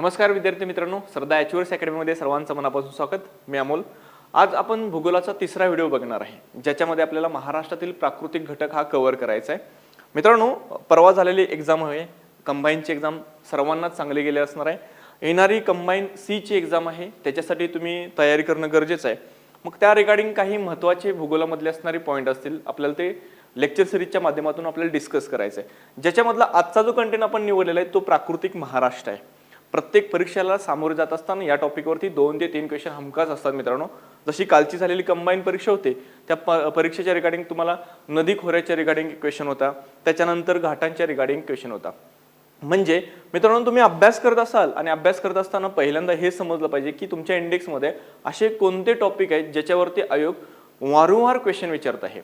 नमस्कार विद्यार्थी मित्रांनो सरदा ॲच्युअर्स अकॅडमीमध्ये सर्वांचं मनापासून स्वागत. मी अमोल. आज आपण भूगोलाचा तिसरा व्हिडिओ बघणार आहे ज्याच्यामध्ये आपल्याला महाराष्ट्रातील प्राकृतिक घटक हा कव्हर करायचा आहे. मित्रांनो परवा झालेली एक्झाम आहे. कंबाईनची एक्झाम सर्वांनाच चांगली गेली असणार आहे. येणारी कंबाईन सीची एक्झाम आहे. त्याच्यासाठी तुम्ही तयारी करणं गरजेचं आहे. मग त्या रिगार्डिंग काही महत्त्वाचे भूगोलामधले असणारे पॉईंट असतील आपल्याला ते लेक्चर सिरीजच्या माध्यमातून आपल्याला डिस्कस करायचं आहे ज्याच्यामधला आजचा जो कंटेंट आपण निवडलेला आहे तो प्राकृतिक महाराष्ट्र आहे. प्रत्येक परीक्षेला सामोरे जात असताना या टॉपिकवरती दोन ते तीन क्वेश्चन हमखास असतात मित्रांनो. जशी कालची झालेली कंबाईन परीक्षा होते त्या प परीक्षेच्या रिगार्डिंग तुम्हाला नदी खोऱ्याच्या रिगार्डिंग क्वेश्चन होता त्याच्यानंतर घाटांच्या रिगार्डिंग क्वेश्चन होता. म्हणजे मित्रांनो तुम्ही अभ्यास करत असाल आणि अभ्यास करत असताना पहिल्यांदा हे समजलं पाहिजे की तुमच्या इंडेक्समध्ये असे कोणते टॉपिक आहेत ज्याच्यावरती आयोग वारंवार क्वेश्चन विचारत आहे.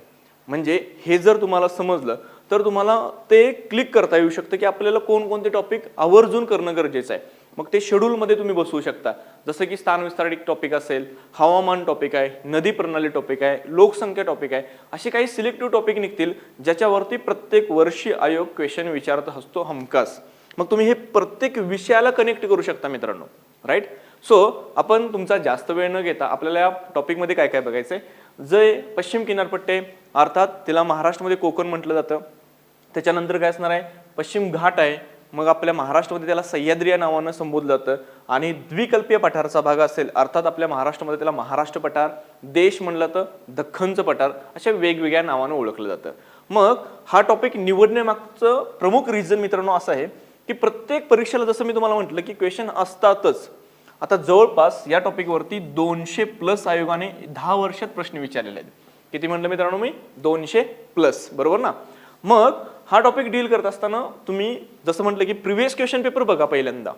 म्हणजे हे जर तुम्हाला समजलं तर तुम्हाला ते क्लिक करता येऊ शकतं की आपल्याला कोणकोणते टॉपिक आवर्जून करणं गरजेचं आहे. मग ते शेड्यूलमध्ये तुम्ही बसवू शकता. जसं की स्थान विस्तार एक टॉपिक असेल हवामान टॉपिक आहे नदी प्रणाली टॉपिक आहे लोकसंख्या टॉपिक आहे असे काही सिलेक्टिव्ह टॉपिक निघतील ज्याच्यावरती प्रत्येक वर्षी आयोग क्वेश्चन विचारत असतो हमखास. मग तुम्ही हे प्रत्येक विषयाला कनेक्ट करू शकता मित्रांनो राईट सो आपण तुमचा जास्त वेळ न घेता आपल्याला या टॉपिकमध्ये काय काय बघायचं आहे जे पश्चिम किनारपट्टे अर्थात तिला महाराष्ट्रामध्ये कोकण म्हटलं जातं. त्याच्यानंतर काय असणार आहे? पश्चिम घाट आहे. मग आपल्या महाराष्ट्रामध्ये त्याला सह्याद्री या नावानं संबोधलं जातं. आणि द्विकल्पीय पठारचा भाग असेल अर्थात आपल्या महाराष्ट्रामध्ये त्याला महाराष्ट्र पठार देश म्हणलं तर दख्खनचं पठार अशा वेगवेगळ्या नावानं ओळखलं जातं. मग हा टॉपिक निवडण्यामागचं प्रमुख रिझन मित्रांनो असं आहे की प्रत्येक परीक्षेला जसं मी तुम्हाला म्हटलं की क्वेश्चन असतातच. आता जवळपास या टॉपिकवरती दोनशे प्लस आयोगाने दहा वर्षात प्रश्न विचारलेले आहेत. किती म्हटलं मित्रांनो मी? दोनशे प्लस बरोबर ना? मग हा टॉपिक डील करत असताना तुम्ही जसं म्हटलं की प्रिव्हियस क्वेश्चन पेपर बघा पहिल्यांदा.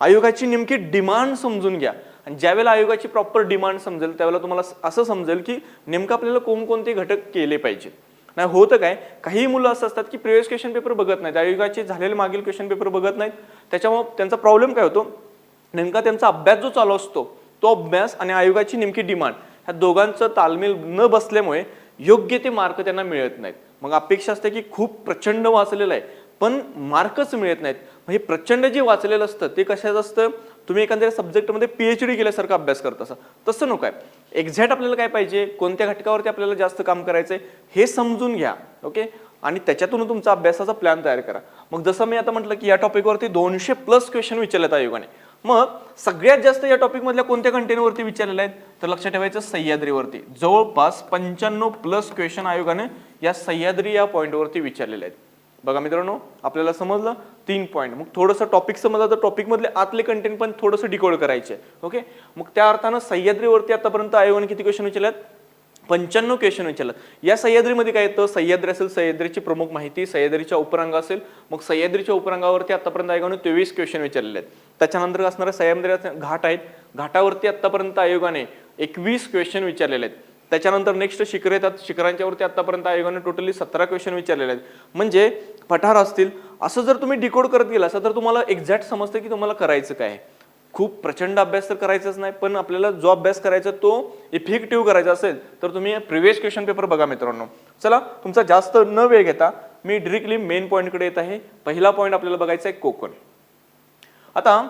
आयोगाची नेमकी डिमांड समजून घ्या. आणि ज्यावेळेला आयोगाची प्रॉपर डिमांड समजेल त्यावेळेला तुम्हाला असं समजेल की नेमकं आपल्याला कोणकोणते घटक केले पाहिजेत. नाही होतं काय? काही मुलं असं असतात की प्रिव्हियस क्वेश्चन पेपर बघत नाहीत. आयोगाचे झालेले मागील क्वेश्चन पेपर बघत नाहीत. त्याच्यामुळे त्यांचा प्रॉब्लेम काय होतो? नेमका त्यांचा अभ्यास जो चालू असतो तो अभ्यास आणि आयोगाची नेमकी डिमांड ह्या दोघांचं तालमेल न बसल्यामुळे योग्य ते मार्क त्यांना मिळत नाहीत. मग अपेक्षा असते की खूप प्रचंड वाचलेलं आहे. पण मार्कच मिळत नाहीत. मग हे प्रचंड जे वाचलेलं असतं ते कशाचं असतं? तुम्ही एखाद्या सब्जेक्टमध्ये पीएच डी केल्यासारखा अभ्यास करत असा तसं नको आहे. एक्झॅक्ट आपल्याला काय पाहिजे? कोणत्या घटकावरती आपल्याला जास्त काम करायचं आहे हे समजून घ्या. ओके आणि त्याच्यातून तुमचा अभ्यासाचा प्लॅन तयार करा. मग जसं मी आता म्हटलं की या टॉपिकवरती दोनशे प्लस क्वेश्चन विचारलेत आयोगाने. मग सगळ्यात जास्त या टॉपिकमधल्या कोणत्या कंटेनवरती विचारलेल्या आहेत? तर लक्षात ठेवायचं सह्याद्रीवरती जवळपास पंच्याण्णव प्लस क्वेश्चन आयोगाने या सह्याद्री या पॉईंटवरती विचारलेले आहेत. बघा मित्रांनो आपल्याला समजलं? तीन पॉईंट मग थोडंसं टॉपिक समजलं तर टॉपिकमधले आतले कंटेंट पण थोडंसं डिकोड करायचे. ओके मग त्या अर्थानं सह्याद्रीवरती आतापर्यंत आयोगाने किती क्वेश्चन विचारलेत? पंच्याण्णव क्वेश्चन विचारलं. या सह्याद्रीमध्ये काय येतं? सह्याद्री असेल सह्याद्रीची प्रमुख माहिती सह्याद्रीच्या उपरंग असेल मग सह्याद्रीच्या उपरंगावरती आतापर्यंत आयोगाने तेवीस क्वेश्चन विचारलेले आहेत. त्याच्यानंतर असणारे सह्याद्री घाट आहेत. घाटावरती आतापर्यंत आयोगाने एकवीस क्वेश्चन विचारलेले आहेत. त्याच्यानंतर नेक्स्ट शिखर येतात शिखरांच्यावरती आतापर्यंत आयोगाने टोटली सतरा क्वेश्चन विचारलेले आहेत. म्हणजे पठार असतील. असं जर तुम्ही डिकोड करत गेला असं तर तुम्हाला एक्झॅक्ट समजतं की तुम्हाला करायचं काय आहे. खूप प्रचंड अभ्यास तर करायचाच नाही पण आपल्याला जो अभ्यास करायचा तो इफेक्टिव्ह करायचा असेल तर तुम्ही प्रिव्हियस क्वेश्चन पेपर बघा मित्रांनो. चला तुमचा जास्त न वेळ घेता मी डिरेक्टली मेन पॉईंटकडे येत आहे. पहिला पॉईंट आपल्याला बघायचा आहे कोकण. आता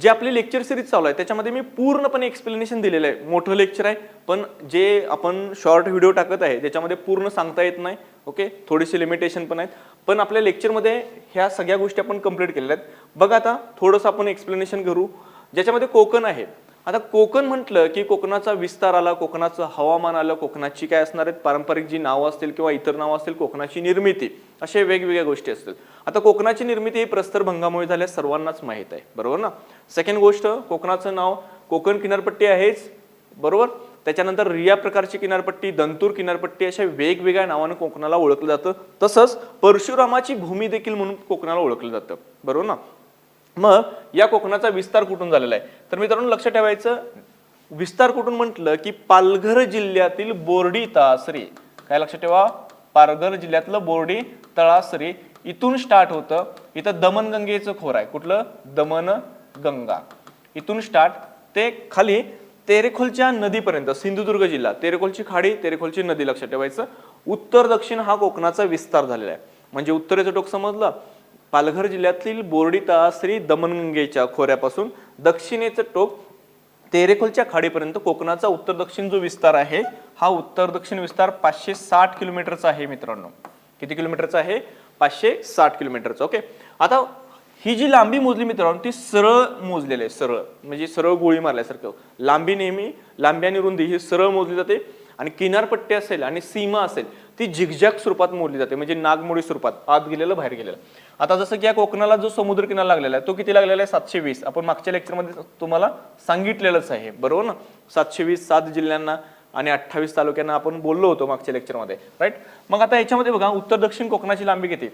जे आपली लेक्चर सिरीज चालू आहे त्याच्यामध्ये मी पूर्णपणे एक्सप्लेनेशन दिलेलं आहे. मोठं लेक्चर आहे पण जे आपण शॉर्ट व्हिडिओ टाकत आहे त्याच्यामध्ये पूर्ण सांगता येत नाही ओके थोडीशी लिमिटेशन पण आहेत. पण आपल्या लेक्चरमध्ये ह्या सगळ्या गोष्टी आपण कंप्लीट केलेल्या आहेत. बघा आता थोडंसं आपण एक्सप्लेनेशन करू. ज्याच्यामध्ये कोकण आहे. आता कोकण म्हटलं की कोकणाचा विस्तार आला कोकणाचं हवामान आलं कोकणाची काय असणार आहेत पारंपरिक जी नावं असतील किंवा इतर नावं असतील कोकणाची निर्मिती अशा वेगवेगळ्या गोष्टी असतील. आता कोकणाची निर्मिती ही प्रस्तरभंगामुळे झाल्या सर्वांनाच माहीत आहे. बरोबर ना? सेकंड गोष्ट कोकणाचं नाव कोकण किनारपट्टी आहेच. बरोबर? त्याच्यानंतर रिया प्रकारची किनारपट्टी दंतूर किनारपट्टी अशा वेगवेगळ्या नावानं कोकणाला ओळखलं जातं. तसंच परशुरामाची भूमी देखील म्हणून कोकणाला ओळखलं जातं. बरोबर ना? मग या कोकणाचा विस्तार कुठून झालेला आहे? तर मित्रांनो लक्षात ठेवायचं. विस्तार कुठून म्हटलं की पालघर जिल्ह्यातील बोर्डी तळासरी काय लक्षात ठेवा? पालघर जिल्ह्यातलं बोर्डी तळासरी इथून स्टार्ट होतं. इथं दमनगंगेचं खोर आहे. कुठलं? दमन गंगा इथून स्टार्ट ते खाली तेरेखोलच्या नदीपर्यंत सिंधुदुर्ग जिल्हा. तेरेखोलची खाडी तेरेखोलची नदी लक्षात ठेवायचं. उत्तर दक्षिण हा कोकणाचा विस्तार झालेला आहे. म्हणजे उत्तरेचं टोक समजलं? पालघर जिल्ह्यातील बोर्डी श्री दमनगंगेच्या खोऱ्यापासून दक्षिणेचं टोक तेरेखोलच्या खाडीपर्यंत कोकणाचा उत्तर दक्षिण जो विस्तार आहे हा उत्तर दक्षिण विस्तार पाचशे साठ किलोमीटरचा आहे मित्रांनो. किती किलोमीटरचा आहे? पाचशे साठ किलोमीटरचा. ओके. आता ही जी लांबी मोजली मित्रांनो ती सरळ मोजलेली आहे सरळ. म्हणजे सरळ गोळी मारल्यासारखं. लांबी नेहमी लांबी आणि रुंदी ही सरळ मोजली जाते आणि किनारपट्टी असेल आणि सीमा असेल ती झिगझॅग स्वरूपात मोडली जाते म्हणजे नागमोडी स्वरूपात आत गेलेलं बाहेर गेलेलं. आता जसं की या कोकणाला जो समुद्र किनारा लागलेला आहे तो किती लागलेला आहे? सातशे वीस. आपण मागच्या लेक्चरमध्ये तुम्हाला सांगितलेलंच आहे. बरोबर ना? सातशे वीस सात जिल्ह्यांना आणि अठ्ठावीस तालुक्यांना आपण बोललो होतो मागच्या लेक्चरमध्ये राईट मग आता याच्यामध्ये बघा उत्तर दक्षिण कोकणाची लांबी किती?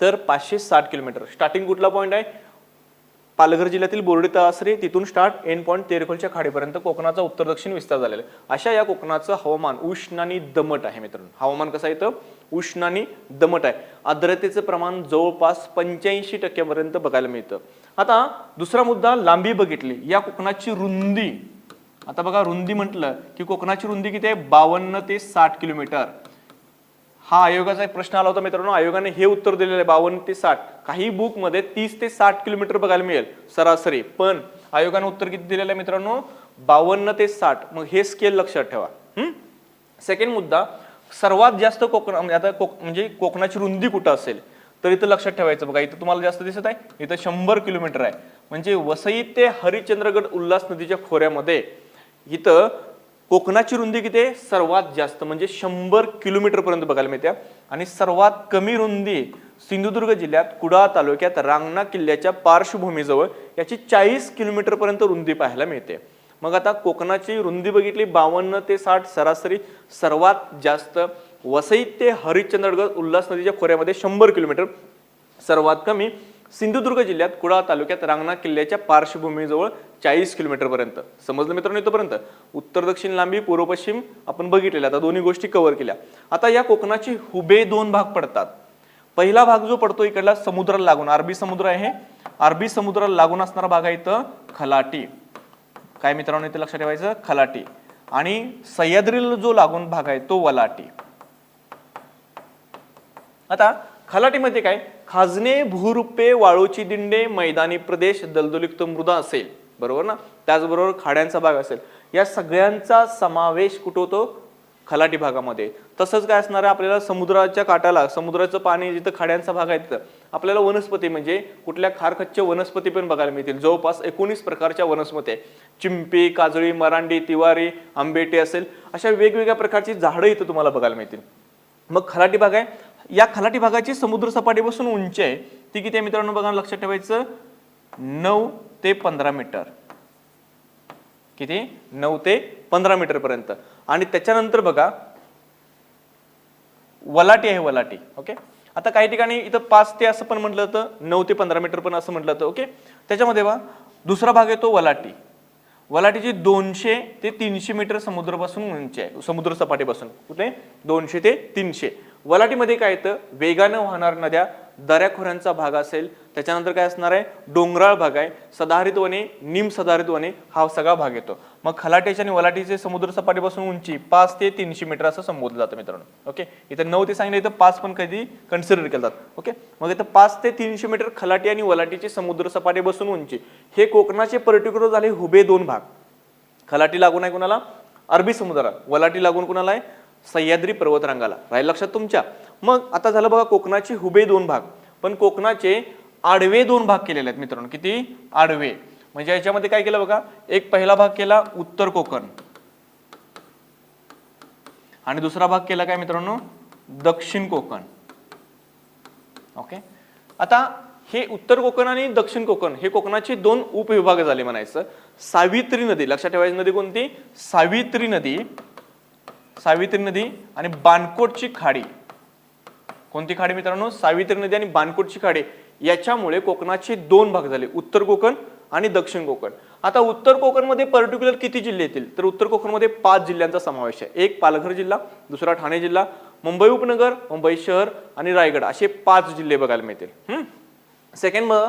तर पाचशे साठ किलोमीटर. स्टार्टिंग कुठला पॉईंट आहे? पालघर जिल्ह्यातील बोर्डी तळासरी तिथून स्टार्ट एंड पॉईंट तेरखोलच्या खाडीपर्यंत कोकणाचा उत्तर दक्षिण विस्तार झालेला आहे. अशा या कोकणाचं हवामान उष्ण आणि दमट आहे मित्रांनो. हवामान कसं आहे उष्ण आणि दमट आहे. आर्द्रतेचं प्रमाण जवळपास पंच्याऐंशी टक्क्यापर्यंत बघायला मिळतं. आता दुसरा मुद्दा लांबी बघितली. या कोकणाची रुंदी आता बघा रुंदी म्हटलं की कोकणाची रुंदी किती आहे? बावन्न ते साठ किलोमीटर. हा आयोगाचा एक प्रश्न आला होता मित्रांनो. आयोगाने हे उत्तर दिलेलं आहे बावन्न ते साठ. काही बुकमध्ये तीस ते साठ किलोमीटर बघायला मिळेल सरासरी. पण आयोगाने उत्तर किती दिलेलं आहे मित्रांनो? बावन्न ते साठ. मग हे स्केल लक्षात ठेवा. सेकंड मुद्दा सर्वात जास्त कोकण म्हणजे आता कोक म्हणजे कोकणाची रुंदी कुठं असेल? तर इथं लक्षात ठेवायचं बघा. इथं तुम्हाला जास्त दिसत आहे इथं शंभर किलोमीटर आहे. म्हणजे वसई ते हरिश्चंद्रगड उल्हास नदीच्या खोऱ्यामध्ये इथं कोकणाची रुंदी किती आहे? सर्वात जास्त म्हणजे शंभर किलोमीटरपर्यंत बघायला मिळते. आणि सर्वात कमी रुंदी सिंधुदुर्ग जिल्ह्यात कुडाळ तालुक्यात रांगणा किल्ल्याच्या पार्श्वभूमीजवळ याची चाळीस किलोमीटरपर्यंत रुंदी पाहायला मिळते. मग आता कोकणाची रुंदी बघितली बावन्न ते साठ सरासरी सर्वात जास्त वसई ते हरिश्चंद्रगड उल्हास नदीच्या खोऱ्यामध्ये शंभर किलोमीटर सर्वात कमी सिंधुदुर्ग जिल्ह्यात कुडाळ तालुक्यात रांगणा किल्ल्याच्या पार्श्वभूमीजवळ चाळीस किलोमीटरपर्यंत समजलं मित्रांनो इथपर्यंत? उत्तर दक्षिण लांबी पूर्व पश्चिम आपण बघितलेल्या आता दोन्ही गोष्टी कव्हर केल्या. आता या कोकणाची हुबे दोन भाग पडतात. पहिला भाग जो पडतो इकडला समुद्राला लागून. अरबी समुद्र आहे अरबी समुद्राला लागून असणारा भाग आहे इथं खलाटी. काय मित्रांनो इथे लक्षात ठेवायचं? खलाटी. आणि सह्याद्रीला जो लागून भाग आहे तो वलाटी. आता खलाटीमध्ये काय? खाजणे भूरुपे वाळूची दिंडे मैदानी प्रदेश दलदलित मृदा असेल. बरोबर ना? त्याचबरोबर खाड्यांचा भाग असेल. या सगळ्यांचा समावेश कुठं होतो? खलाटी भागामध्ये. तसंच काय असणार आहे? आपल्याला समुद्राच्या काठाला समुद्राचं पाणी जिथं खाड्यांचा भाग आहे तिथं. आपल्याला वनस्पती म्हणजे कुठल्या खारखच्च्या वनस्पती पण बघायला मिळतील. जवळपास एकोणीस प्रकारच्या वनस्पती आहे चिंपी काजळी मरांडी तिवारी आंबेटे असेल. अशा वेगवेगळ्या प्रकारची झाडं इथं तुम्हाला बघायला मिळतील. मग खलाटी भाग आहे. या खलाटी भागाची समुद्र सपाटीपासून उंची आहे. ती किती आहे मित्रांनो? बघा लक्षात ठेवायचं. नऊ ते पंधरा मीटर. किती? नऊ ते पंधरा मीटर पर्यंत. आणि त्याच्यानंतर बघा वलाटी आहे वलाटी ओके? आता काही ठिकाणी इथं पाच ते असं पण म्हटलं जातं नऊ ते पंधरा मीटर पण असं म्हटलं जातं ओके? त्याच्यामध्ये बा दुसरा भाग येतो वलाटी. वलाटीची दोनशे ते तीनशे मीटर समुद्रापासून उंची आहे. समुद्र सपाटीपासून. कुठे? दोनशे ते तीनशे. वलाटीमध्ये काय येतं? वेगानं वाहणाऱ्या नद्या दऱ्याखोऱ्यांचा भाग असेल त्याच्यानंतर काय असणार आहे? डोंगराळ भाग आहे. सदाहरित वने निम सदाहरित वने हा सगळा भाग येतो. मग खलाट्याच्या आणि वलाटीचे समुद्र सपाटीपासून उंची पाच ते तीनशे मीटर असं संबोधलं जातं मित्रांनो. ओके? इथं नऊ ते सांगितलं इथं पाच पण कधी कन्सिडर केलं जातात ओके? मग इथं पाच ते तीनशे मीटर खलाटी आणि वलाटीची समुद्र सपाटीपासून उंची. हे कोकणाचे पर्टिक्युलर झाले हुबे दोन भाग. खलाटी लागून आहे कुणाला? अरबी समुद्राला. वलाटी लागून कुणाला आहे? सह्याद्री पर्वतरांगाला. राहील लक्षात तुमच्या? मग आता झालं बघा कोकणाचे हुबे दोन भाग. पण कोकणाचे आडवे दोन भाग केलेले आहेत मित्रांनो. किती? आडवे. म्हणजे याच्यामध्ये काय केलं बघा? एक पहिला भाग केला उत्तर कोकण. आणि दुसरा भाग केला काय मित्रांनो? दक्षिण कोकण. ओके? आता हे उत्तर कोकण आणि दक्षिण कोकण हे कोकणाचे दोन उपविभाग झाले म्हणायचं. सावित्री नदी. लक्षात ठेवायची नदी कोणती? सावित्री नदी. सावित्री नदी आणि बाणकोटची खाडी. कोणती खाडी मित्रांनो? सावित्री नदी आणि बानकोटची खाडी. याच्यामुळे कोकणाचे दोन भाग झाले. उत्तर कोकण आणि दक्षिण कोकण. आता उत्तर कोकणमध्ये पर्टिक्युलर किती जिल्हे येतील? तर उत्तर कोकणमध्ये पाच जिल्ह्यांचा समावेश आहे. एक पालघर जिल्हा दुसरा ठाणे जिल्हा मुंबई उपनगर मुंबई शहर आणि रायगड. असे पाच जिल्हे बघायला मिळतील. सेकंड मग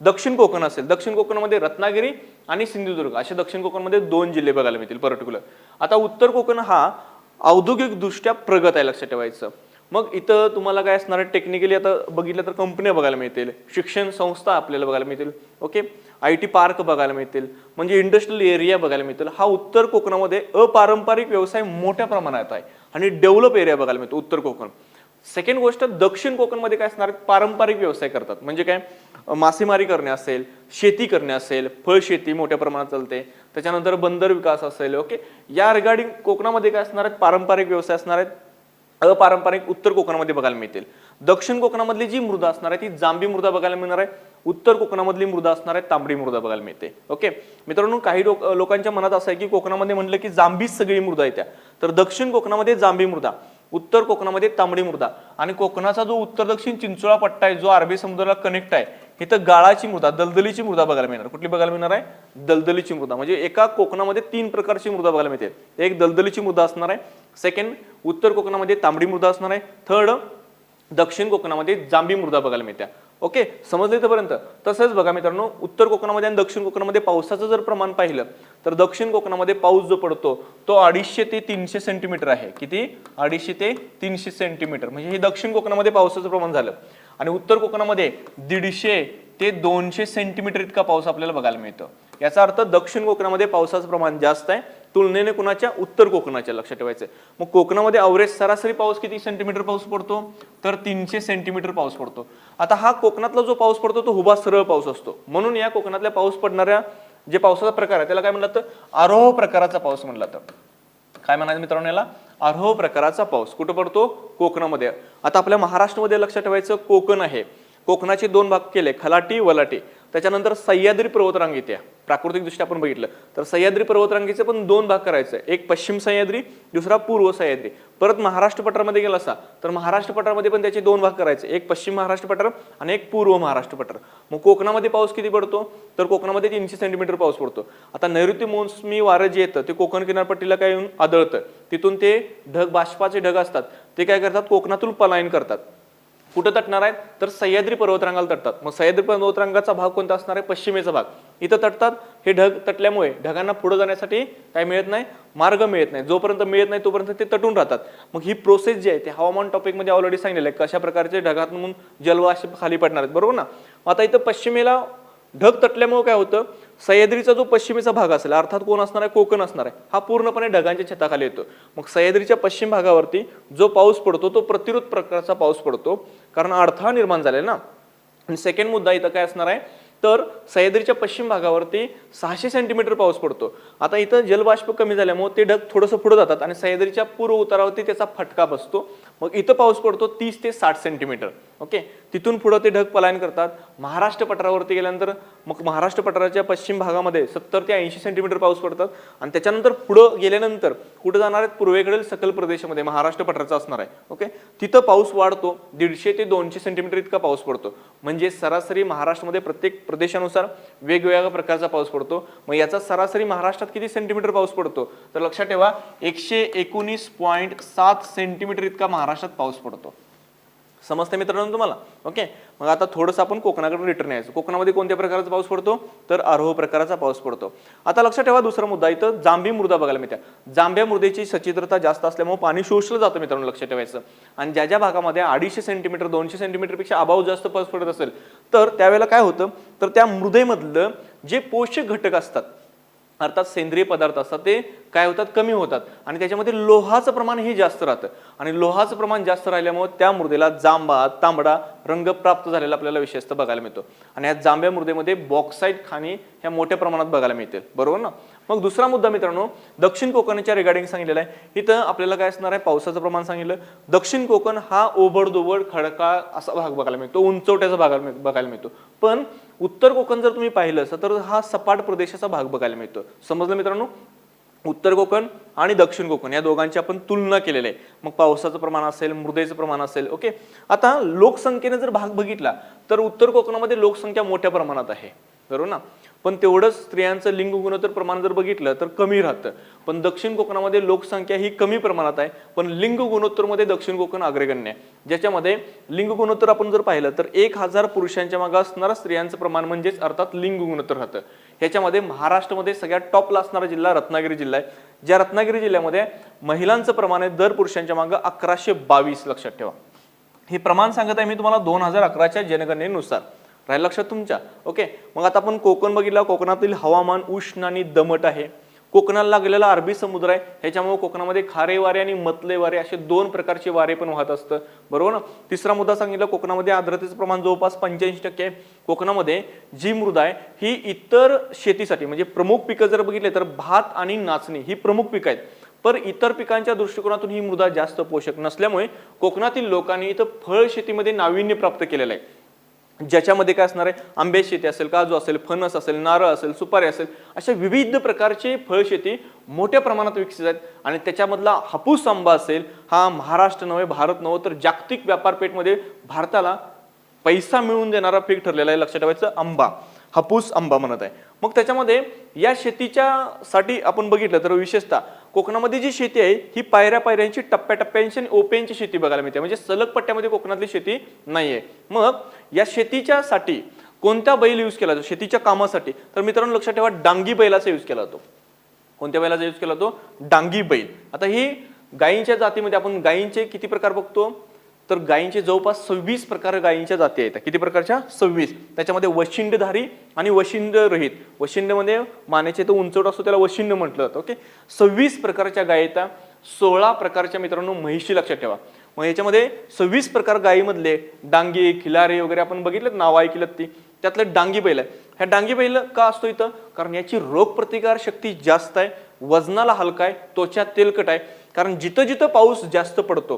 दक्षिण कोकण असेल. दक्षिण कोकणमध्ये रत्नागिरी आणि सिंधुदुर्ग. असे दक्षिण कोकणमध्ये दोन जिल्हे बघायला मिळतील पर्टिक्युलर आता उत्तर कोकण हा औद्योगिकदृष्ट्या प्रगत आहे लक्षात ठेवायचं. मग इथं तुम्हाला काय असणार आहे? टेक्निकली आता बघितलं तर कंपन्या बघायला मिळतील. शिक्षण संस्था आपल्याला बघायला मिळतील. ओके आय टी पार्क बघायला मिळतील. म्हणजे इंडस्ट्रियल एरिया बघायला मिळतील. हा उत्तर कोकणामध्ये अपारंपरिक व्यवसाय मोठ्या प्रमाणात आहे. आणि डेव्हलप एरिया बघायला मिळतो उत्तर कोकण. सेकंड गोष्ट दक्षिण कोकणमध्ये काय असणार पारंपरिक व्यवसाय करतात. म्हणजे काय? मासेमारी करणे असेल शेती करणे असेल फळशेती मोठ्या प्रमाणात चालते. त्याच्यानंतर बंदर विकास असेल. ओके या रिगार्डिंग कोकणामध्ये काय असणार आहेत? पारंपरिक व्यवसाय असणार आहेत. अपारंपरिक उत्तर कोकणामध्ये बघायला मिळतील. दक्षिण कोकणामधली जी मृदा असणार आहे ती जांभी मृदा बघायला मिळणार आहे. उत्तर कोकणामधली मृदा असणार आहे तांबडी मृदा बघायला मिळते. ओके? मित्रांनो काही लोक लोकांच्या मनात असं आहे की कोकणामध्ये म्हटलं की जांभीच सगळी मृदा येत्या. तर दक्षिण कोकणामध्ये जांभी मृदा उत्तर कोकणामध्ये तांबडी मृदा. आणि कोकणाचा जो उत्तर दक्षिण चिंचोळा पट्टा आहे जो अरबी समुद्राला कनेक्ट आहे इथं गाळाची मृदा दलदलीची मृदा बघायला मिळणार. कुठली बघायला मिळणार आहे? दलदलीची मृदा. म्हणजे एका कोकणामध्ये तीन प्रकारची मृदा बघायला मिळते. एक दलदलीची मृदा असणार आहे. सेकंड उत्तर कोकणामध्ये तांबडी मृदा असणार आहे. थर्ड दक्षिण कोकणामध्ये जांभी मृदा बघायला मिळते ओके समजलं इथपर्यंत? तसंच बघा मित्रांनो उत्तर कोकणामध्ये आणि दक्षिण कोकणामध्ये पावसाचं जर प्रमाण पाहिलं तर दक्षिण कोकणामध्ये पाऊस जो पडतो तो अडीचशे ते तीनशे सेंटीमीटर आहे. किती? अडीचशे ते तीनशे सेंटीमीटर म्हणजे हे दक्षिण कोकणामध्ये पावसाचं प्रमाण झालं. आणि उत्तर कोकणामध्ये दीडशे ते दोनशे सेंटीमीटर इतका पाऊस आपल्याला बघायला मिळतो. याचा अर्थ दक्षिण कोकणामध्ये पावसाचं प्रमाण जास्त आहे. तुलनेने कुणाच्या? उत्तर कोकणाच्या लक्षात ठेवायचं मग कोकणामध्ये अवरेज सरासरी पाऊस किती सेंटीमीटर पाऊस पडतो? तर तीनशे सेंटीमीटर पाऊस पडतो. आता हा कोकणातला जो पाऊस पडतो तो उभा सरळ पाऊस असतो. म्हणून या कोकणातल्या पाऊस पडणाऱ्या जे पावसाचा प्रकार आहे त्याला काय म्हणलं तर आरोह प्रकाराचा पाऊस म्हणला तर काय म्हणायचं मित्रांनो याला? आरोह प्रकाराचा पाऊस. कुठं पडतो? कोकणामध्ये. आता आपल्या महाराष्ट्रामध्ये लक्षात ठेवायचं कोकण आहे. कोकणाचे दोन भाग केले. खलाटी वलाटी. त्याच्यानंतर सह्याद्री पर्वतरांग येते प्राकृतिकदृष्ट्या आपण बघितलं तर सह्याद्री पर्वतरांगेचे पण दोन भाग करायचे. एक पश्चिम सह्याद्री दुसरा पूर्व सह्याद्री. परत महाराष्ट्र पठारामध्ये गेला असा तर महाराष्ट्र पठारामध्ये पण त्याचे दोन भाग करायचे. एक पश्चिम महाराष्ट्र पठार आणि एक पूर्व महाराष्ट्र पठार. मग कोकणामध्ये पाऊस किती पडतो? तर कोकणामध्ये तीनशे सेंटीमीटर पाऊस पडतो. आता नैऋत्य मोसमी वारं जे येतं ते कोकण किनारपट्टीला काय येऊन आदळतं. तिथून ते ढग बाष्पाचे ढग असतात. ते काय करतात? कोकणातून पलायन करतात. कुठं तटणार आहेत? तर सह्याद्री पर्वतरांगाला तटतात. मग सह्याद्री पर्वतरांगाचा भाग कोणता असणार आहे? पश्चिमेचा भाग. इथं तटतात. हे ढग तटल्यामुळे ढगांना पुढे जाण्यासाठी काय मिळत नाही? मार्ग मिळत नाही. जोपर्यंत मिळत नाही तोपर्यंत ते तटून राहतात. मग ही प्रोसेस जी आहे ते हवामान टॉपिकमध्ये ऑलरेडी सांगितलेलं आहे. कशा प्रकारचे ढगातून जलवाश खाली पडणार आहेत. बरोबर ना? आता इथं पश्चिमेला ढग तटल्यामुळे काय होतं? सह्याद्रीचा जो पश्चिमेचा भाग असेल अर्थात कोण असणार आहे? कोकण असणार आहे. हा पूर्णपणे ढगांच्या छताखाली येतो. मग सह्याद्रीच्या पश्चिम भागावरती जो पाऊस पडतो तो प्रतिरोध प्रकारचा पाऊस पडतो. कारण अडथळा निर्माण झालेला ना. आणि सेकंड मुद्दा इथं काय असणार आहे? तर सह्याद्रीच्या पश्चिम भागावरती सहाशे सेंटीमीटर पाऊस पडतो. आता इथं जलबाष्प कमी झाल्यामुळे ते ढग थोडंसं पुढं जातात आणि सह्याद्रीच्या पूर्व उतारावरती त्याचा फटका बसतो. मग इथं पाऊस पडतो तीस ते साठ सेंटीमीटर ओके तिथून पुढं ते ढग पलायन करतात. महाराष्ट्र पठारावरती गेल्यानंतर मग महाराष्ट्र पठाराच्या पश्चिम भागामध्ये सत्तर ते ऐंशी सेंटीमीटर पाऊस पडतात आणि त्याच्यानंतर पुढं गेल्यानंतर कुठं जाणार आहेत? पूर्वेकडील सकल प्रदेशामध्ये महाराष्ट्र पठाराचा असणार आहे ओके तिथं पाऊस वाढतो दीडशे ते दोनशे सेंटीमीटर इतका पाऊस पडतो. म्हणजे सरासरी महाराष्ट्रामध्ये प्रत्येक प्रदेशानुसार वेगवेगळ्या प्रकारचा पाऊस पडतो. मग याचा सरासरी महाराष्ट्रात किती सेंटीमीटर पाऊस पडतो? तर लक्षात ठेवा एकशे एकोणीस पॉईंट सात सेंटीमीटर इतका महाराष्ट्र महाराष्ट्रात पाऊस पडतो. समजते मित्रांनो तुम्हाला? ओके मग आता थोडंसं आपण कोकणाकडे रिटर्न यायचं. कोकणामध्ये कोणत्या प्रकारचा पाऊस पडतो? तर आरोह प्रकाराचा पाऊस पडतो. आता लक्षात ठेवा दुसरा मुद्दा इथं जांभी मृदा बघायला मिळते. जांभ्या मृदेची सचित्रता जास्त असल्यामुळे पाणी शोषलं जातं मित्रांनो लक्षात ठेवायचं. आणि ज्या ज्या भागामध्ये अडीचशे सेंटीमीटर दोनशे सेंटीमीटरपेक्षा अभाव जास्त पाऊस पडत असेल तर त्यावेळेला काय होतं? तर त्या मृदेमधलं जे पोषक घटक असतात अर्थात सेंद्रिय पदार्थ असतात ते काय होतात? कमी होतात. आणि त्याच्यामध्ये लोहाचं प्रमाण हे जास्त राहतं. आणि लोहाचं प्रमाण जास्त राहिल्यामुळे त्या मृदेला जांबा तांबडा रंग प्राप्त झालेला आपल्याला विशेषतः बघायला मिळतो. आणि या जांभ्या मृदेमध्ये बॉक्साईट खाणी ह्या मोठ्या प्रमाणात बघायला मिळतील बरोबर ना? मग दुसरा मुद्दा मित्रांनो दक्षिण कोकणच्या रिगार्डिंग सांगितलेला आहे. इथं आपल्याला काय असणार आहे? पावसाचं प्रमाण सांगितलं. दक्षिण कोकण हा ओबडदोबड खडकाळ असा भाग बघायला मिळतो. उंचवट्याचा भाग बघायला मिळतो. पण उत्तर कोकण जर तुम्ही पाहिलं असं तर हा सपाट प्रदेशाचा भाग बघायला मिळतो. समजलं मित्रांनो? उत्तर कोकण आणि दक्षिण कोकण या दोघांची आपण तुलना केलेली आहे. मग पावसाचं प्रमाण असेल मृदेचं प्रमाण असेल ओके? आता लोकसंख्येने जर भाग बघितला तर उत्तर कोकणामध्ये लोकसंख्या मोठ्या प्रमाणात आहे. बरोबर ना. पण तेवढंच स्त्रियांचं लिंग गुणोत्तर प्रमाण जर बघितलं तर कमी राहतं. पण दक्षिण कोकणामध्ये लोकसंख्या ही कमी प्रमाणात आहे. पण लिंग गुणोत्तरमध्ये दक्षिण कोकण अग्रगण्य आहे. ज्याच्यामध्ये लिंग गुणोत्तर आपण जर पाहिलं तर एक हजार पुरुषांच्या मागे असणारं स्त्रियांचं प्रमाण म्हणजेच अर्थात लिंग गुणोत्तर राहतं. ह्याच्यामध्ये महाराष्ट्रामध्ये सगळ्यात टॉपला असणारा जिल्हा रत्नागिरी जिल्हा आहे. ज्या रत्नागिरी जिल्ह्यामध्ये महिलांचं प्रमाण आहे दर पुरुषांच्या मागे अकराशे बावीस लक्षात ठेवा. हे प्रमाण सांगत आहे मी तुम्हाला दोन हजार अकराच्या जनगणनेनुसार. राहिलं लक्षात तुमच्या? ओके मग आता आपण कोकण बघितलं कोकणातील हवामान उष्ण आणि दमट आहे. कोकणाला लागलेला अरबी समुद्र आहे. ह्याच्यामुळे कोकणामध्ये खारे वारे आणि मतले वारे असे दोन प्रकारचे वारे पण वाहत असतं. बरोबर ना? तिसरा मुद्दा सांगितला कोकणामध्ये आर्द्रतेचं प्रमाण जवळपास पंच्याऐंशी टक्के आहे. कोकणामध्ये जी मृदा आहे ही इतर शेतीसाठी म्हणजे प्रमुख पिकं जर बघितले तर भात आणि नाचणी ही प्रमुख पिकं आहेत. पर इतर पिकांच्या दृष्टिकोनातून ही मृदा जास्त पोषक नसल्यामुळे कोकणातील लोकांनी इथं फळ शेतीमध्ये नाविन्य प्राप्त केलेलं आहे. ज्याच्यामध्ये काय असणार आहे? आंबे शेती असेल काजू असेल फणस असेल नारळ असेल सुपारी असेल अशा विविध प्रकारचे फळशेती मोठ्या प्रमाणात विकसित आहेत. आणि त्याच्यामधला हापूस आंबा असेल हा महाराष्ट्र नव्हे भारत नव्हे तर जागतिक व्यापारपेठमध्ये भारताला पैसा मिळवून देणारा पीक ठरलेला आहे लक्षात ठेवायचं. आंबा हापूस आंबा म्हणत आहे. मग त्याच्यामध्ये या शेतीच्या साठी आपण बघितलं तर विशेषतः कोकणामध्ये जी शेती आहे ही पायऱ्या पायऱ्यांची टप्प्याटप्प्यांची आणि ओप्यांची शेती बघायला मिळते. म्हणजे सलग पट्ट्यामध्ये कोकणातली शेती नाही आहे मग या शेतीच्या साठी कोणता बैल यूज केला जातो? शेतीच्या कामासाठी. तर मित्रांनो लक्षात ठेवा डांगी बैलाचा यूज केला जातो. कोणत्या बैलाचा यूज केला जातो? डांगी बैल. आता ही गायींच्या जातीमध्ये आपण गायींचे किती प्रकार बघतो? तर गायींचे जवळपास सव्वीस प्रकार गायींच्या जाती आहेत. किती प्रकारच्या? सव्वीस. त्याच्यामध्ये वशिंडधारी आणि वशिंड रहित वशिंडमध्ये मानेचे तो उंचवट असतो त्याला वशिंड म्हटलं जातं ओके? सव्वीस प्रकारच्या गायी येतात सोळा प्रकारच्या मित्रांनो म्हैशी लक्षात ठेवा. मग याच्यामध्ये सव्वीस प्रकार गायीमधले डांगी खिलारे वगैरे आपण बघितलं नाव ऐकलं ती. त्यातलं डांगी बैल आहे ह्या डांगी बैल का असतो इथं? कारण याची रोगप्रतिकार शक्ती जास्त आहे वजनाला हलका आहे त्वचा तेलकट आहे. कारण जिथं जिथं पाऊस जास्त पडतो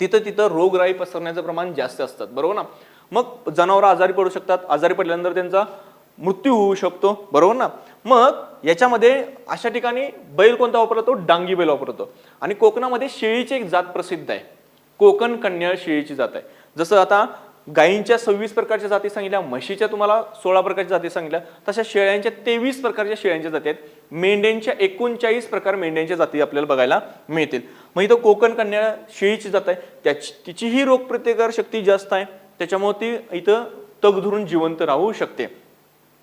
तिथं तिथं रोगराई पसरण्याचं प्रमाण जास्त असतात बरोबर ना? मग जनावरं आजारी पडू शकतात. आजारी पडल्यानंतर त्यांचा मृत्यू होऊ शकतो बरोबर ना? मग याच्यामध्ये अशा ठिकाणी बैल कोणता वापरतो? डांगी बैल वापरतो. आणि कोकणामध्ये शेळीची एक जात प्रसिद्ध आहे. कोकण कन्या शेळीची जात आहे. जसं आता गायींच्या सव्वीस प्रकारच्या जाती सांगितल्या म्हशीच्या तुम्हाला सोळा प्रकारच्या जाती सांगितल्या तशा शेळ्यांच्या तेवीस प्रकारच्या शेळ्यांच्या जाती आहेत. मेंढ्यांच्या एकोणचाळीस प्रकार मेंढ्यांच्या जाती आपल्याला बघायला मिळतील. मग इथं कोकण कन्या शेळीची जात आहे. त्याची तिचीही रोगप्रतिकार शक्ती जास्त आहे. त्याच्यामुळे ती इथं तग धरून जिवंत राहू शकते.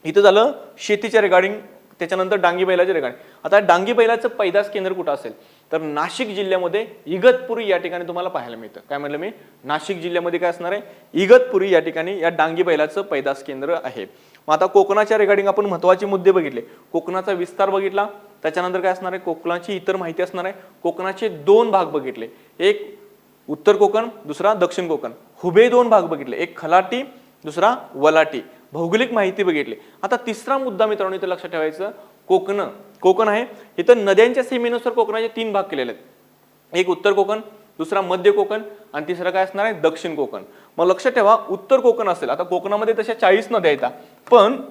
इथं झालं शेतीच्या रिगार्डिंग त्याच्यानंतर डांगी बैलाच्या रिगार्डिंग आता डांगी बैलाचं पैदास केंद्र कुठं असेल? तर नाशिक जिल्ह्यामध्ये इगतपुरी या ठिकाणी तुम्हाला पाहायला मिळतं. काय म्हणलं मी? नाशिक जिल्ह्यामध्ये काय असणार आहे? इगतपुरी या ठिकाणी या डांगी बैलाचं पैदास केंद्र आहे. मग आता कोकणाच्या रिगार्डिंग आपण महत्त्वाचे मुद्दे बघितले. कोकणाचा विस्तार बघितला. त्याच्यानंतर काय असणार आहे? कोकणाची इतर माहिती असणार आहे. कोकणाचे दोन भाग बघितले. एक उत्तर कोकण दुसरा दक्षिण कोकण. हुबे दोन भाग बघितले. एक खलाटी दुसरा वलाटी. भौगोलिक माहिती बघितली. आता तिसरा मुद्दा मित्रांनो इथं लक्षात ठेवायचं कोकण. कोकण आहे. इथं नद्यांच्या सीमेनुसार कोकणाचे तीन भाग केलेले आहेत. एक उत्तर कोकण दुसरा मध्य कोकण आणि तिसरा काय असणार आहे? दक्षिण कोकण. मग लक्षात ठेवा उत्तर कोकण असेल. आता कोकणामध्ये तशा चाळीस नद्या येतात पण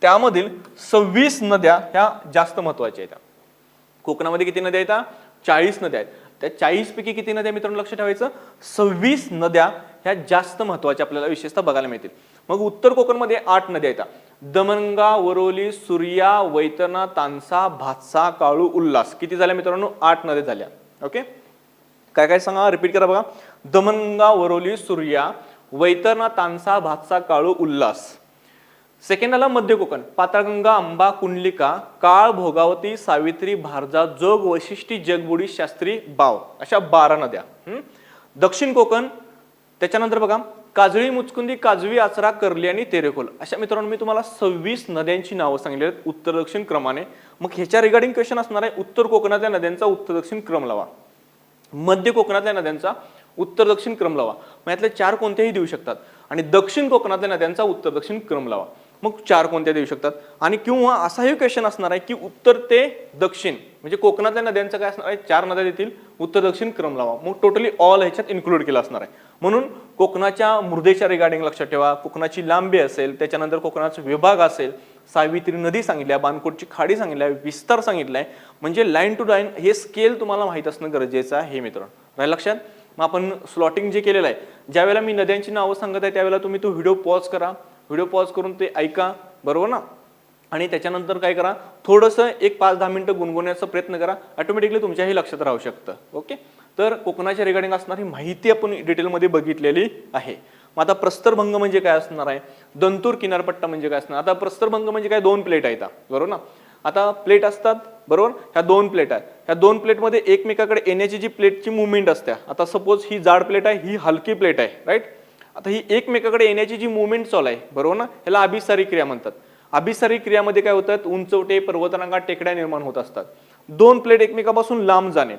त्यामधील सव्वीस नद्या ह्या जास्त महत्त्वाच्या आहेत. कोकणामध्ये किती नद्या येतात चाळीस नद्या आहेत. त्या चाळीस पैकी किती नद्या मित्रांनो लक्षात ठेवायचं? सव्वीस नद्या ह्या जास्त महत्त्वाच्या आपल्याला विशेषतः बघायला मिळतील. मग उत्तर कोकणमध्ये आठ नद्या येतात. दमनगा वरोली सूर्या वैतरणा तानसा भातसा काळू उल्हास. किती झाल्या मित्रांनो? आठ नद्या झाल्या. ओके? काय काय सांगा? रिपीट करा बघा. दमनगा वरोली सूर्या वैतरणा तानसा भातसा काळू उल्हास. सेकंड आला मध्य कोकण. पाताळगंगा अंबा कुंडलिका काळ भोगावती सावित्री भारजा जोग वैशिष्टी जगबुडी शास्त्री बाव. अशा बारा नद्या. दक्षिण कोकण त्याच्यानंतर बघा. काजळी मुचकुंदी काजवी आचरा करली आणि तेरेखोल. अशा मित्रांनो मी तुम्हाला सव्वीस नद्यांची नावं सांगली आहेत. उत्तर दक्षिण क्रमाने. मग ह्याच्या रिगार्डिंग क्वेश्चन असणार आहे. उत्तर कोकणातल्या नद्यांचा उत्तर दक्षिण क्रम लावा. मध्य कोकणातल्या नद्यांचा उत्तर दक्षिण क्रम लावा. मग यातले चार कोणत्याही देऊ शकतात. आणि दक्षिण कोकणातल्या नद्यांचा उत्तर दक्षिण क्रम लावा. मग चार कोणत्या देऊ शकतात? आणि किंवा असाही क्वेश्चन असणार आहे की उत्तर ते दक्षिण म्हणजे कोकणातल्या नद्यांचं काय असणार आहे? चार नद्या देतील उत्तर दक्षिण क्रम लावा. मग टोटली ऑल ह्याच्यात इन्क्लूड केला असणार आहे. म्हणून कोकणाच्या मृदेच्या रिगार्डिंग लक्षात ठेवा. कोकणाची लांबी असेल त्याच्यानंतर कोकणाचा विभाग असेल सावित्री नदी सांगितल्या बानकोटची खाडी सांगितल्या विस्तार सांगितलाय म्हणजे लाईन टू लाईन हे स्केल तुम्हाला माहीत असणं गरजेचं आहे हे मित्र राहील लक्षात? मग आपण स्लॉटिंग जे केलेलं आहे ज्यावेळेला मी नद्यांची नावं सांगत आहे त्यावेळेला तुम्ही तो व्हिडिओ पॉज करा. व्हिडिओ पॉज करून ते ऐका बरोबर ना? आणि त्याच्यानंतर काय करा थोडंसं एक पाच दहा मिनटं गुणगुण्याचा प्रयत्न करा ऑटोमॅटिकली तुमच्याही लक्षात राहू शकतं ओके तर कोकणाच्या रिगार्डिंग असणारी माहिती आपण डिटेलमध्ये बघितलेली आहे. मग आता प्रस्तरभंग म्हणजे काय असणार आहे? दंतूर किनारपट्टा म्हणजे काय असणार? आता प्रस्तरभंग म्हणजे काय? दोन प्लेट आहेत. बरोबर ना? आता प्लेट असतात बरोबर? ह्या दोन प्लेट आहेत. ह्या दोन प्लेटमध्ये एकमेकाकडे येण्याची जी प्लेटची मुवमेंट असते आता सपोज ही जाड प्लेट आहे ही हलकी प्लेट आहे राईट आता ही एकमेकाकडे येण्याची जी मुवमेंट चालू आहे बरोबर ना? ह्याला अभिसारी क्रिया म्हणतात. अभिसारी क्रियामध्ये काय होतात? उंचवटे पर्वतरांगा टेकड्या निर्माण होत असतात. दोन प्लेट एकमेकापासून लांब जाणे.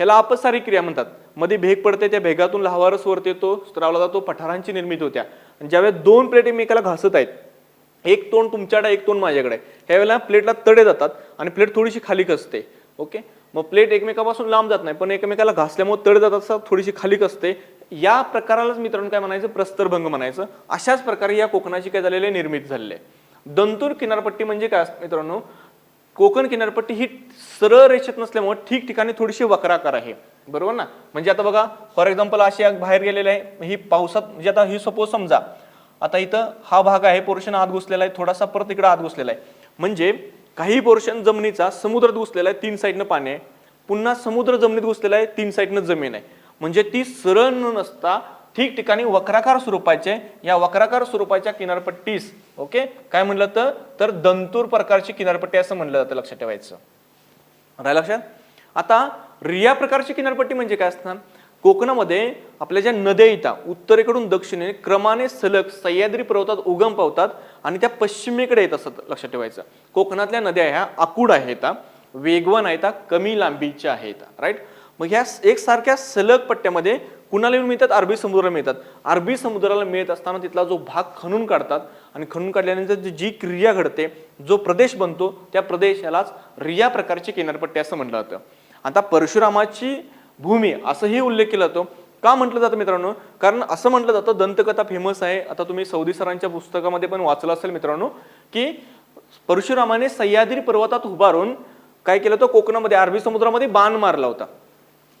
ह्याला अपसारी क्रिया म्हणतात. मध्ये भेग पडते त्या भेगातून लहावारस वरती येतो स्त्रावला जातो पठारांची निर्मिती होत्या. आणि ज्यावेळेस दोन प्लेट एकमेकाला घासत आहेत एक तोंड तुमच्याकडे एक तोंड माझ्याकडे ह्यावेळेला प्लेटला तडे जातात आणि प्लेट थोडीशी खाली कसते. ओके? मग प्लेट एकमेकापासून लांब जात नाही पण एकमेकाला घासल्यामुळे तडे जातात असतात थोडीशी खाली कसते या प्रकारालाच मित्रांनो काय म्हणायचं? प्रस्तरभंग म्हणायचं. अशाच प्रकारे या कोकणाची काय झालेली आहे? निर्मिती झालेली आहे. दंतूर किनारपट्टी म्हणजे काय मित्रांनो? कोकण किनारपट्टी ही सरळ रेषेत नसल्यामुळे ठिकठिकाणी थोडीशी वक्राकार आहे. बरोबर ना? म्हणजे आता बघा फॉर एक्झाम्पल अशी बाहेर गेलेली आहे. ही पावसात म्हणजे आता ही सपोज समजा आता इथं हा भाग आहे पोर्शन आत घुसलेला आहे थोडासा परत इकडे आत घुसलेला आहे. म्हणजे काही पोर्शन जमिनीचा समुद्रात घुसलेला आहे तीन साईडनं पाणी आहे. पुन्हा समुद्र जमिनीत घुसलेला आहे तीन साईडनं जमीन आहे. म्हणजे ती सरळ न नसता ठिकठिकाणी वक्राकार स्वरूपाचे या वक्राकार स्वरूपाच्या किनारपट्टीस ओके? काय म्हणलं तर? तर दंतूर प्रकारची किनारपट्टी असं म्हणलं जातं लक्षात ठेवायचं. राहिलं लक्षात? आता रिया प्रकारची किनारपट्टी म्हणजे काय असणार? कोकणामध्ये आपल्या ज्या नद्या येतात उत्तरेकडून दक्षिणे क्रमाने सलग सह्याद्री पर्वतात उगम पावतात आणि त्या पश्चिमेकडे येत असतात लक्षात ठेवायचं. कोकणातल्या नद्या ह्या आकूड आहेत वेगवान आहेत कमी लांबीच्या आहेत राईट मग ह्या एकसारख्या सलग पट्ट्यामध्ये कुणाला येऊन मिळतात? अरबी समुद्राला मिळतात. अरबी समुद्राला मिळत असताना तिथला जो भाग खणून काढतात आणि खणून काढल्यानंतर जी- क्रिया घडते जो प्रदेश बनतो त्या प्रदेशालाच रिया प्रकारची किनारपट्टी असं म्हटलं जातं. आता परशुरामाची भूमी असंही उल्लेख केला जातो. का म्हटलं जातं मित्रांनो? कारण असं म्हटलं जातं दंतकथा फेमस आहे. आता तुम्ही सौदी सरांच्या पुस्तकामध्ये पण वाचलं असेल मित्रांनो की परशुरामाने सह्याद्री पर्वतात उभारून काय केलं होतं? कोकणामध्ये अरबी समुद्रामध्ये बाण मारला होता.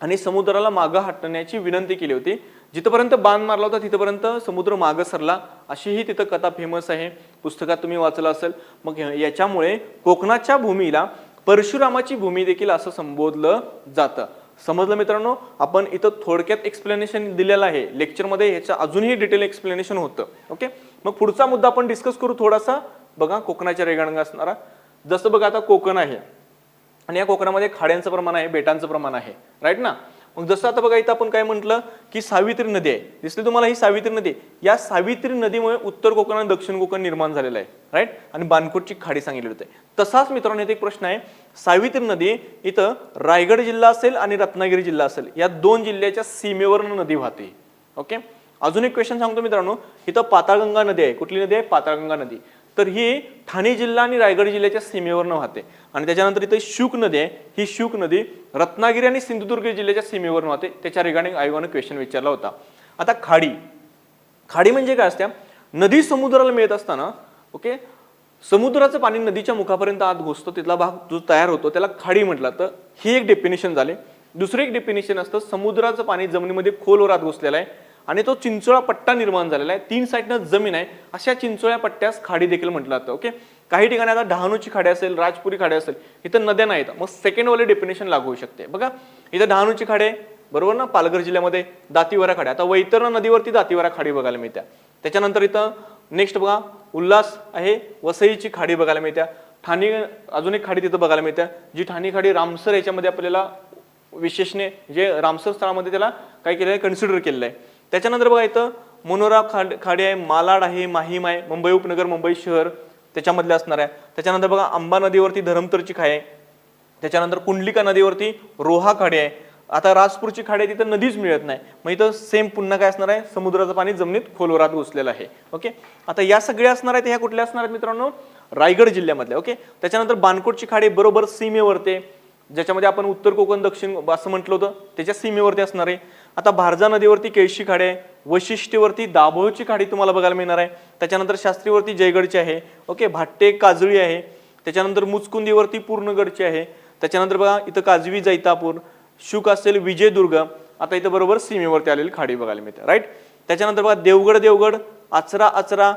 आणि समुद्राला मागं हटण्याची विनंती केली होती. जिथपर्यंत बाण मारला होता तिथपर्यंत समुद्र मागं सरला. अशीही तिथं कथा फेमस आहे. पुस्तकात तुम्ही वाचलं असेल. मग याच्यामुळे कोकणाच्या भूमीला परशुरामाची भूमी देखील असं संबोधलं जातं. समजलं मित्रांनो? आपण इथं थोडक्यात एक्सप्लेनेशन दिलेलं आहे. लेक्चरमध्ये ह्याचं अजूनही डिटेल एक्सप्लेनेशन होतं. ओके मग पुढचा मुद्दा आपण डिस्कस करू थोडासा. बघा कोकणाच्या रेगाणगा असणारा. जसं बघा आता कोकण आहे. आणि या कोकणामध्ये खाड्यांचं प्रमाण आहे बेटांचं प्रमाण आहे. राईट ना? मग जसं आता बघा इथं आपण काय म्हटलं की सावित्री नदी आहे. दिसली तुम्हाला ही सावित्री नदी? या सावित्री नदीमुळे उत्तर कोकण आणि दक्षिण कोकण निर्माण झालेलं आहे. राईट आणि बानकोटची खाडी सांगितली होते. तसाच मित्रांनो इथे एक प्रश्न आहे. सावित्री नदी इथं रायगड जिल्हा असेल आणि रत्नागिरी जिल्हा असेल या दोन जिल्ह्याच्या सीमेवरनं नदी वाहते. ओके अजून एक क्वेश्चन सांगतो मित्रांनो. इथं पाताळगंगा नदी आहे. कुठली नदी आहे? पाताळगंगा नदी. तर ही ठाणे जिल्हा आणि रायगड जिल्ह्याच्या सीमेवरनं वाहते. आणि त्याच्यानंतर इथे शुक नदी आहे. ही शुक नदी रत्नागिरी आणि सिंधुदुर्ग जिल्ह्याच्या सीमेवरनं वाहते. त्याच्या रिगार्डिंग आयोगानं क्वेश्चन विचारला होता. आता खाडी. खाडी म्हणजे काय असत्या नदी समुद्राला मिळत असताना ओके समुद्राचं पाणी नदीच्या मुखापर्यंत आत घुसतो. तिथला भाग जो तयार होतो त्याला खाडी म्हटलं. तर ही एक डेफिनेशन झाले. दुसरं एक डेफिनेशन असतं समुद्राचं पाणी जमिनीमध्ये खोलवर आत घुसलेलं आहे. आणि तो चिंचोळा पट्टा निर्माण झालेला आहे. तीन साईडनं जमीन आहे. अशा चिंचोळ्या पट्ट्यास खाडी देखील म्हटलं जातं ओके? काही ठिकाणी आता डहाणूची खाडी असेल राजपुरी खाडी असेल इथं नद्या नाहीत. मग सेकंड वाले डेफिनेशन लागू होऊ शकते. बघा इथं डहाणूची खाडी बरोबर ना? पालघर जिल्ह्यामध्ये दातीवरा खाडी. आता वैतरणा नदीवरती दातीवरा खाडी बघायला मिळत्या. त्याच्यानंतर इथं नेक्स्ट बघा उल्हास आहे वसईची खाडी बघायला मिळत्या. ठाणे अजून एक खाडी तिथं बघायला मिळत्या जी ठाणे खाडी रामसर याच्यामध्ये आपल्याला विशेषणे जे रामसर स्थळामध्ये त्याला काय केलेलं आहे कन्सिडर केलेलं आहे त्याच्यानंतर बघा इथं मनोरा खाड खाडी आहे मालाड आहे माहीम आहे मुंबई उपनगर मुंबई शहर त्याच्यामधले असणार आहे. त्याच्यानंतर बघा आंबा नदीवरती धरमतरची खाडी आहे. त्याच्यानंतर कुंडलिका नदीवरती रोहा खाडी आहे. आता राजपूरची खाडी आहे तिथं नदीच मिळत नाही. मग इथं सेम पुन्हा काय असणार आहे? समुद्राचं पाणी जमिनीत खोलवरात घुसलेलं आहे. ओके? आता या सगळ्या असणार आहेत ह्या कुठल्या असणार आहेत मित्रांनो? रायगड जिल्ह्यामधल्या. ओके? त्याच्यानंतर बानकोटची खाडी बरोबर सीमेवरती ज्याच्यामध्ये आपण उत्तर कोकण दक्षिण असं म्हटलं होतं त्याच्या सीमेवरती असणार आहे. आता भारजा नदीवरती केळशी खाडी आहे वैशिष्ट्यवरती दाभोळची खाडी तुम्हाला बघायला मिळणार आहे. त्याच्यानंतर शास्त्रीवरती जयगडची आहे ओके भाट्टे काजळी आहे. त्याच्यानंतर मुचकुंदीवरती पूर्णगडची आहे. त्याच्यानंतर बघा इथं काजवी जैतापूर शुक असेल विजयदुर्ग आता इथं बरोबर सीमेवरती आलेली खाडी बघायला मिळते राईट त्याच्यानंतर बघा देवगड देवगड आचरा आचरा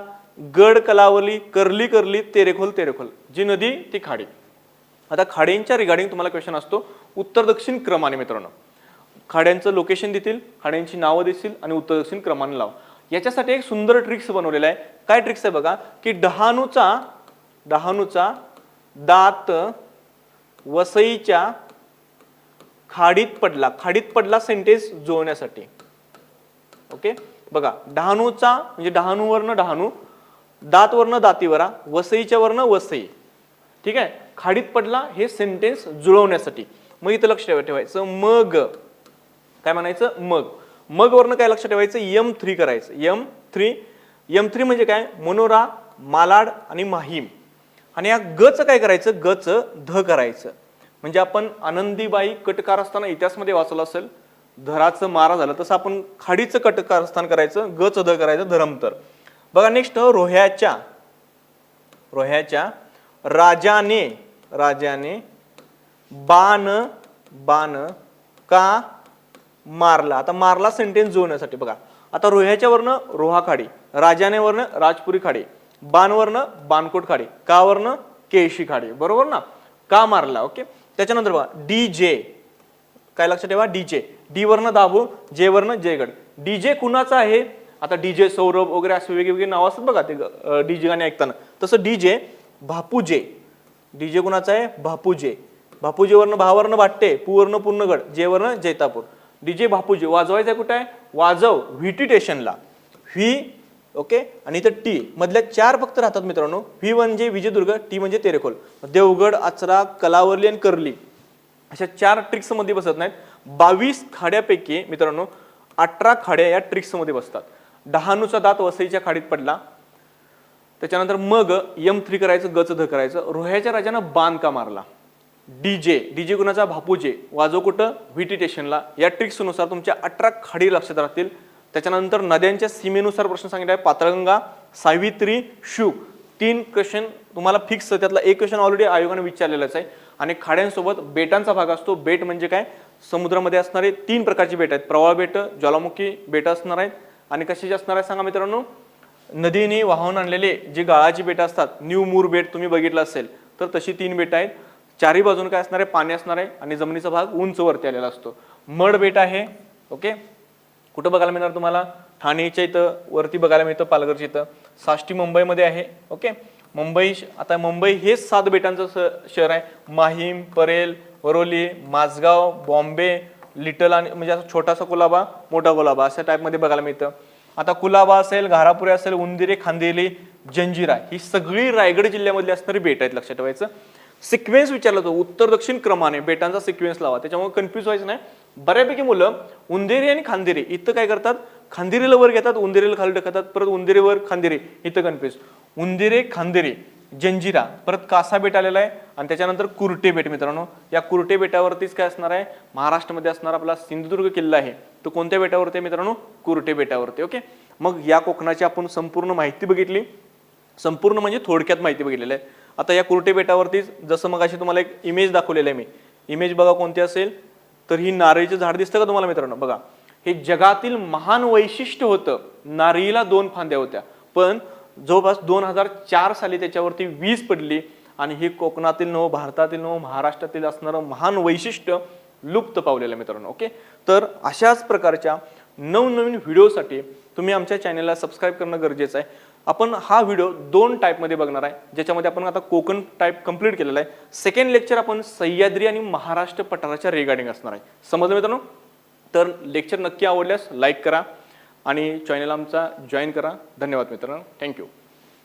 गड कलावली करली करली तेरेखोल तेरेखोल जी नदी ती खाडी. आता खाडींच्या रिगार्डिंग तुम्हाला क्वेश्चन असतो उत्तर दक्षिण क्रमाने मित्रांनो. खाड्यांचं लोकेशन देतील खाड्यांची नावं देतील आणि उत्तर दक्षिण क्रमाने लाव. याच्यासाठी एक सुंदर ट्रिक्स बनवलेला आहे. काय ट्रिक्स आहे बघा? की डहाणूचा डहाणूचा दात वसईच्या खाडीत पडला. खाडीत पडला सेंटेन्स जुळवण्यासाठी ओके बघा डहाणूचा म्हणजे डहाणूवरनं डहाणू दातवरनं दातीवरा वसईच्या वरनं वसई. ठीक आहे? खाडीत पडला हे सेंटेन्स जुळवण्यासाठी. मग इथं लक्ष ठेवायचं. मग. काय म्हणायचं? मग. मग वरनं काय लक्षात ठेवायचं? यम थ्री करायचं. यम थ्री यम थ्री म्हणजे काय? मनोरा मालाड आणि माहीम. आणि या गचं काय करायचं? गचं ध करायचं. म्हणजे आपण आनंदीबाई कटकार असताना इतिहासमध्ये वाचलं असेल धराचं मारा झालं तसं आपण खाडीचं कटकारस्थान करायचं गच ध करायचं धरमतर बघा नेक्स्ट रोह्याच्या रोह्याच्या राजाने राजाने बाण बाण का मारला. आता मारला सेंटेन्स जोडण्यासाठी बघा. आता रोह्याच्या वरनं रोहा खाडी राजाने वरनं राजपुरी खाडी बाणवरनं बाणकोट खाडी का केशी खाडी. बरोबर ना? का मारला? ओके? त्याच्यानंतर बघा डी जे काय लक्षात ठेवा? डीजे डी वरनं दाबू जे वरनं जयगड. डीजे कुणाचा आहे? आता डीजे सौरभ वगैरे असे वेगवेगळे नाव असतात बघा ते डी जे गाणे ऐकताना. तसं डीजे भापूजे. डीजे कुणाचा आहे? भापूजे. भापूजेवरनं भावरनं भाट्टे पुवरनं पूर्णगड जेवरनं जैतापूर. डीजे भापूजे वाजवायचं आहे कुठं आहे? वाजव व्ही टी स्टेशनला. V okay? आणि इथं टी. मधल्या चार फक्त राहतात मित्रांनो. व्ही म्हणजे विजयदुर्ग टी म्हणजे तेरेखोल. देवगड आचरा कलावली आणि कर्ली. अशा चार ट्रिक्समध्ये बसत नाहीत. बावीस खाड्यापैकी मित्रांनो अठरा खाड्या या ट्रिक्समध्ये बसतात. डहाणूचा दात वसईच्या खाडीत पडला. त्याच्यानंतर मग यम थ्री करायचं गच ध करायचं. रोह्याच्या राजानं बाण का मारला. डी जे डी जे कुणाचा? भापूजे वाजव कुठं? व्हीटी स्टेशनला या ट्रिक्सनुसार तुमच्या अठरा खाडी लक्षात राहतील. त्याच्यानंतर नद्यांच्या सीमेनुसार प्रश्न सांगितला आहे. पातळगंगा सावित्री शुक. तीन क्वेश्चन तुम्हाला फिक्स त्यातला एक क्वेश्चन ऑलरेडी आयोगाने विचारलेलाच आहे. आणि खाड्यांसोबत बेटांचा भाग असतो. बेट म्हणजे काय? समुद्रामध्ये असणारे तीन प्रकारची बेट आहेत. प्रवाळ बेट ज्वालामुखी बेट असणार आहेत. आणि कशाची असणार आहे सांगा मित्रांनो? नदीने वाहून आणलेले जे गाळाची बेटं असतात न्यू मूर बेट तुम्ही बघितलं असेल तर तशी तीन बेट आहेत. चारही बाजून काय असणार आहे? पाणी असणार आहे आणि जमिनीचा भाग उंच वरती आलेला असतो. मड बेट आहे ओके? कुठं बघायला मिळणार तुम्हाला? ठाणेच्या इथं वरती बघायला मिळतं पालघरच्या इथं. साष्टी मुंबईमध्ये आहे ओके? मुंबई आता मुंबई हेच सात बेटांचं स- शहर आहे. माहीम परेल वरोली माझगाव बॉम्बे लिटल आणि म्हणजे असं छोटासा कुलाबा मोठा कुलाबा अशा टाईपमध्ये बघायला मिळतं. आता कुलाबा असेल घारापुरे असेल उंदिरे खांदेली जंजिरा ही सगळी रायगड जिल्ह्यामधली असणारी बेट आहेत लक्षात ठेवायचं. सिक्वेन्स विचारला तो उत्तर दक्षिण क्रमाने बेटांचा सिक्वेन्स लावा. त्याच्यामुळे कन्फ्यूज व्हायचं नाही. बऱ्यापैकी मुलं उंदेरी आणि खांदेरी इथं काय करतात? खांदेरीला वर घेतात उंदेरीला खाली टाकतात. परत उंदेरीवर खांदेरी इथं कन्फ्यूज उंदेरे खांदेरी जंजिरा. परत कासा बेट आलेला आहे. आणि त्याच्यानंतर कुर्टे बेट मित्रांनो. या कुर्टे बेटावरतीच काय असणार आहे? महाराष्ट्रामध्ये असणारा आपला सिंधुदुर्ग किल्ला आहे. तो कोणत्या बेटावरती आहे मित्रांनो? कुर्टे बेटावरती ओके? मग या कोकणाची आपण संपूर्ण माहिती बघितली. संपूर्ण म्हणजे थोडक्यात माहिती बघितलेली आहे. आता या कुर्टे बेटावरतीच जसं मग अशी तुम्हाला एक इमेज दाखवलेलं आहे मी. इमेज बघा कोणती असेल? तर ही नारळीचं झाड दिसतं का तुम्हाला मित्रांनो? बघा. हे जगातील महान वैशिष्ट्य होतं. नारळीला दोन फांद्या होत्या. पण जवळपास दोन हजार चार साली त्याच्यावरती वीज पडली आणि हे कोकणातील नव भारतातील नव महाराष्ट्रातील असणारं महान वैशिष्ट्य लुप्त पावलेलं आहे मित्रांनो ओके? तर अशाच प्रकारच्या नवनवीन व्हिडिओसाठी तुम्ही आमच्या चॅनलला सबस्क्राईब करणं गरजेचं आहे. आपण हा व्हिडिओ दोन टाईपमध्ये बघणार आहे. ज्याच्यामध्ये आपण आता कोकण टाईप कंप्लीट केलेला आहे. सेकंड लेक्चर आपण सह्याद्री आणि महाराष्ट्र पठाराच्या रिगार्डिंग असणार आहे. समजलं मित्रांनो? तर लेक्चर नक्की आवडल्यास लाईक करा आणि चॅनल आमचा जॉईन करा. धन्यवाद मित्रांनो. थँक्यू